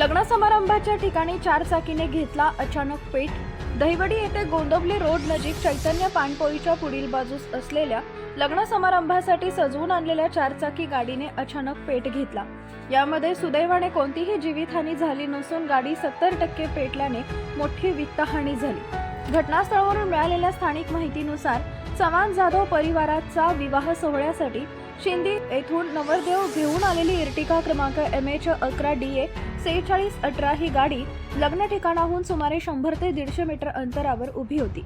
लग्न समारंभाच्या ठिकाणी चारचाकीने घेतला अचानक पेट. दहिवडी येथे गोंदवली रोड नजीक चैतन्य पाणपोईच्या पुढील बाजूस असलेल्या लग्न समारंभासाठी सजवून आणलेल्या चारचाकी गाडीने अचानक पेट घेतला. यामध्ये सुदैवाने कोणतीही जीवितहानी झाली नसून गाडी सत्तर टक्के पेटल्याने मोठी वित्तहानी झाली. घटनास्थळावरून मिळालेल्या स्थानिक माहितीनुसार चव्हाण जाधव परिवाराचा विवाह सोहळ्यासाठी शिंदी येथून नवरदेव घेऊन आलेली इर्टिका क्रमांक एम एच अकरा डी ए सेहेचाळीस अठरा ही गाडी लग्न ठिकाणाहून सुमारे शंभर ते दीडशे मीटर अंतरावर उभी होती.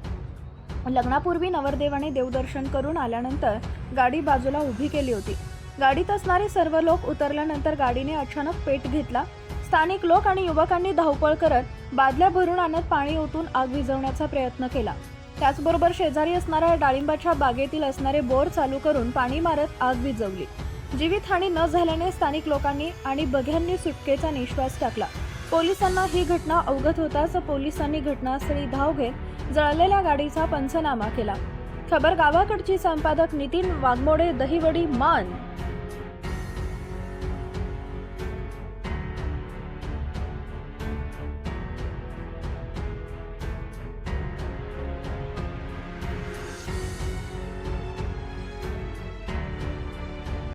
लग्नापूर्वी नवरदेवाने देवदर्शन करून आल्यानंतर गाडी बाजूला उभी केली होती. गाडीत असणारे सर्व लोक उतरल्यानंतर गाडीने अचानक पेट घेतला. स्थानिक लोक आणि युवकांनी धावपळ करत बादल्या भरून आणत पाणी ओतून आग विझवण्याचा प्रयत्न केला. त्याचबरोबर शेजारी असणाऱ्या डाळिंबाच्या बागेतील असणारे बोर चालू करून पाणी मारत आग विझवली. जीवितहानी न झाल्याने स्थानिक लोकांनी आणि बघ्यांनी सुटकेचा निश्वास टाकला. पोलिसांना ही घटना अवगत होताच पोलिसांनी घटनास्थळी धाव घेत जळलेल्या गाडीचा पंचनामा केला. खबर गावाकडची संपादक नितीन वाघमोडे दहिवडी मान.